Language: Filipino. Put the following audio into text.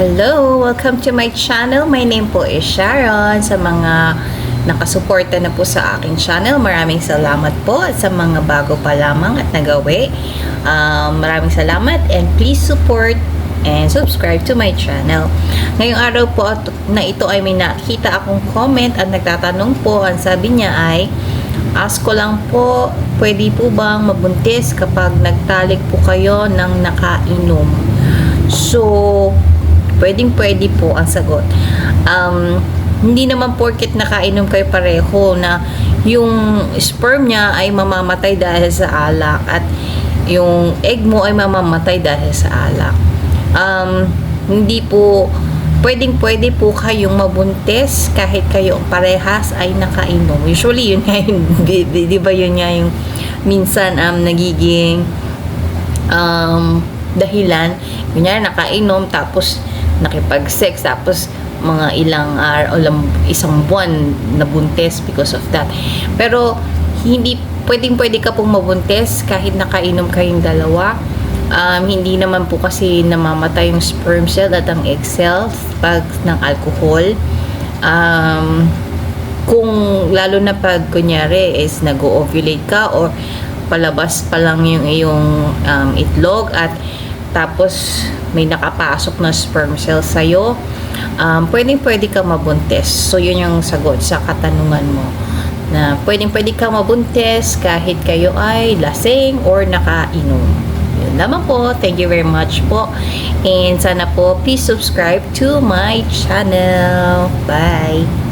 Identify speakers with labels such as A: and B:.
A: Hello! Welcome to my channel. My name po is Sharon. Sa mga nakasuporta na po sa aking channel, maraming salamat po. At sa mga bago pa lamang at nagawi, um, maraming salamat and please support and subscribe to my channel. Ngayong araw po na ito ay may nakita akong comment at nagtatanong po. Ang sabi niya ay, ask ko lang po, pwede po bang mabuntis kapag nagtalik po kayo ng nakainom? So, pwedeng pwede po ang sagot. Um, hindi naman porket nakainom kayo pareho na yung sperm niya ay mamamatay dahil sa alak at yung egg mo ay mamamatay dahil sa alak. Um, hindi po pwedeng pwede po kayong mabuntis kahit kayo parehas ay nakainom. Usually yun nga yung, di, di, di ba yun nga yung minsan um, nagiging um, dahilan. Kunyari, nakainom, tapos nakipag-sex, tapos mga ilang araw, lam- isang buwan nabuntis because of that. Pero, hindi, pwedeng pwede ka pong mabuntis kahit nakainom kayong dalawa. Um, hindi naman po kasi namamatay yung sperm cell at ang egg cells pag ng alcohol. Um, kung lalo na pag kunyari is nag-ovulate ka or palabas pa lang yung iyong um, itlog at tapos may nakapasok na sperm cell sa'yo, um, pwedeng pwede ka mabuntis. So, yun yung sagot sa katanungan mo na pwedeng pwede ka mabuntis kahit kayo ay lasing or nakainom. Yun lamang po. Thank you very much po. And sana po, please subscribe to my channel. Bye!